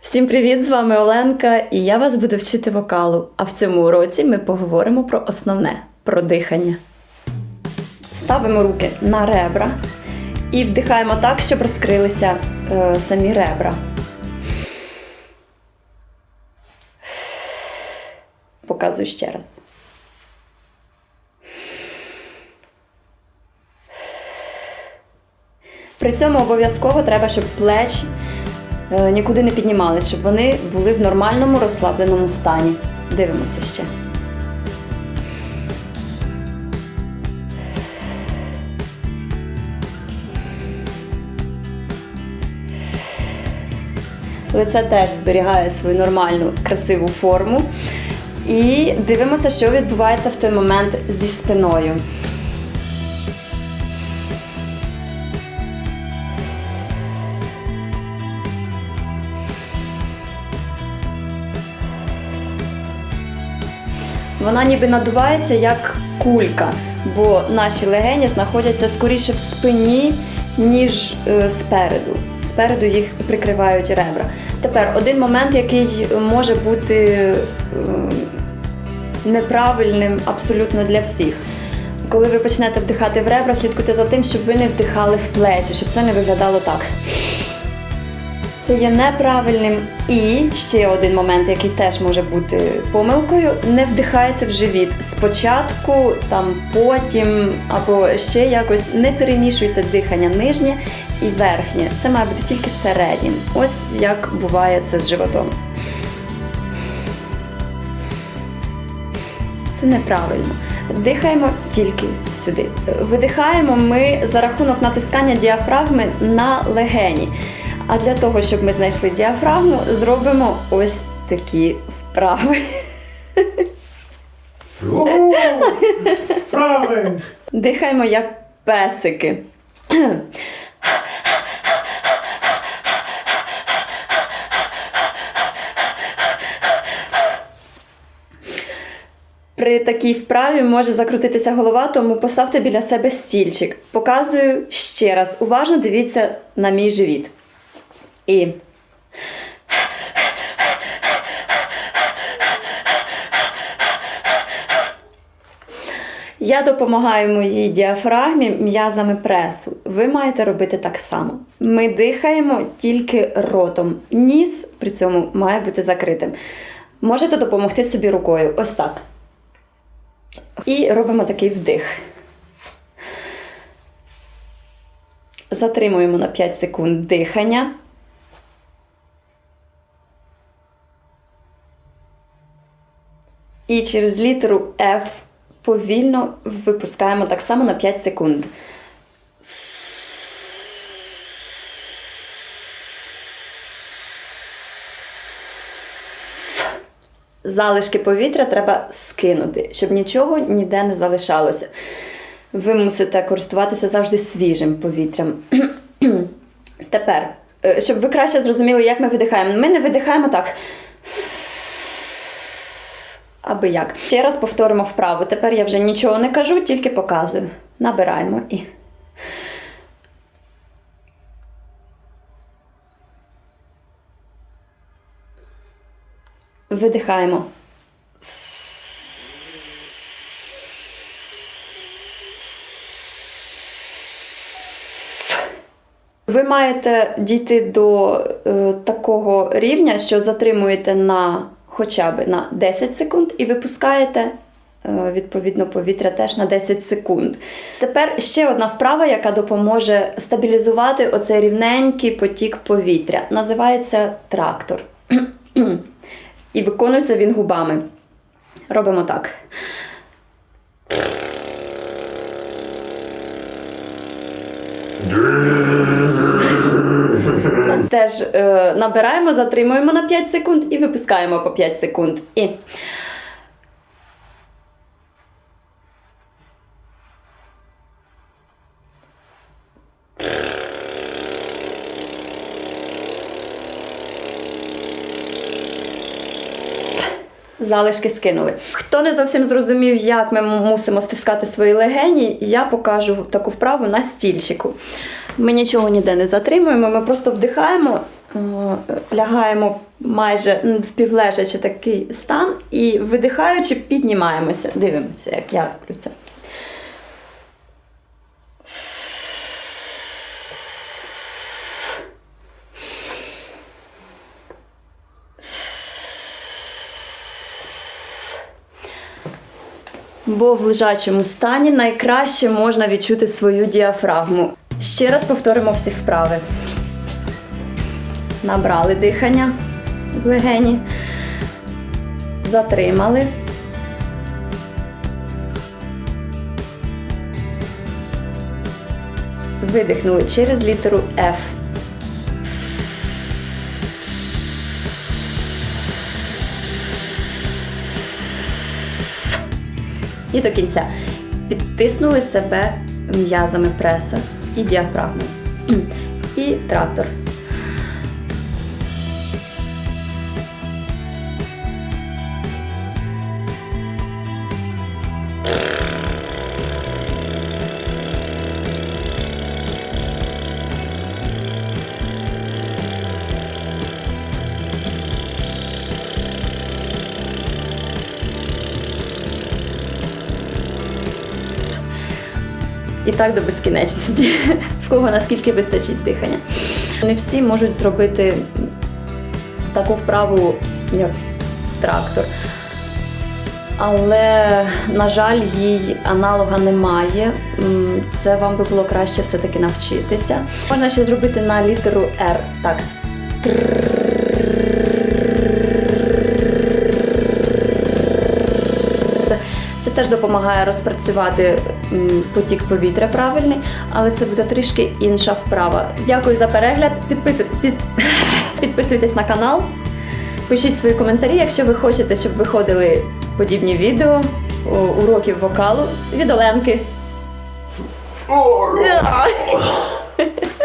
Всім привіт! З вами Оленка, і я вас буду вчити вокалу. А в цьому уроці ми поговоримо про основне про дихання. Ставимо руки на ребра і вдихаємо так, щоб розкрилися е, самі ребра. Показую ще раз. При цьому обов'язково треба, щоб плечі нікуди не піднімались, щоб вони були в нормальному розслабленому стані. Дивимося ще. Лице теж зберігає свою нормальну красиву форму. І дивимося, що відбувається в той момент зі спиною. Вона ніби надувається як кулька, бо наші легені знаходяться скоріше в спині, ніж е, спереду. Спереду їх прикривають ребра. Тепер один момент, який може бути е, неправильним абсолютно для всіх. Коли ви почнете вдихати в ребра, слідкуйте за тим, щоб ви не вдихали в плечі, щоб це не виглядало так. Це є неправильним. І ще один момент, який теж може бути помилкою: не вдихайте в живіт. Спочатку, там потім або ще якось не перемішуйте дихання нижнє і верхнє. Це має бути тільки середнім. Ось як буває це з животом. Це неправильно. Дихаємо тільки сюди. Видихаємо ми за рахунок натискання діафрагми на легені. А для того, щоб ми знайшли діафрагму, зробимо ось такі вправи. О, Правий! Дихаємо як песики. При такій вправі може закрутитися голова, тому поставте біля себе стільчик. Показую ще раз. Уважно дивіться на мій живіт. І Я допомагаю моїй діафрагмі м'язами пресу. Ви маєте робити так само. Ми дихаємо тільки ротом. Ніс при цьому має бути закритим. Можете допомогти собі рукою. Ось так. І робимо такий вдих. Затримуємо на 5 секунд дихання. І через літеру F повільно випускаємо так само на 5 секунд. Залишки повітря треба скинути, щоб нічого ніде не залишалося. Ви мусите користуватися завжди свіжим повітрям. Тепер, е, щоб ви краще зрозуміли, як ми видихаємо. Ми не видихаємо так. Аби як. Ще раз повторимо вправу. Тепер я вже нічого не кажу, тільки показую. Набираємо і. Видихаємо. Ви маєте дійти до е, такого рівня, що затримуєте на хоча б на 10 секунд і випускаєте е, відповідно повітря теж на 10 секунд. Тепер ще одна вправа, яка допоможе стабілізувати оцей рівненький потік повітря. Називається трактор. І виконується він губами. Робимо так. Теж е, набираємо, затримуємо на 5 секунд і випускаємо по 5 секунд. І. Залишки скинули. Хто не зовсім зрозумів, як ми мусимо стискати свої легені, я покажу таку вправу на стільчику. Ми нічого ніде не затримуємо, ми просто вдихаємо Е, Лягаємо майже м, в півлежачий такий стан і видихаючи, піднімаємося. Дивимося, як я роблю це. Бо в лежачому стані найкраще можна відчути свою діафрагму. Ще раз повторимо всі вправи. Набрали дихання в легені, затримали. Видихнули через літеру F. І до кінця. Підтиснули себе м'язами преса і діафрагми. І трактор. І так до безкінечності, в кого наскільки вистачить дихання. Не всі можуть зробити таку вправу, як трактор. Але, на жаль, їй аналога немає. Це вам би було краще все-таки навчитися. Можна ще зробити на літеру R. Так. Це теж допомагає розпрацювати потік повітря правильний, але це буде трішки інша вправа. Дякую за перегляд. Підписуйтесь на канал, пишіть свої коментарі, якщо ви хочете, щоб виходили подібні відео, уроків вокалу від Оленки.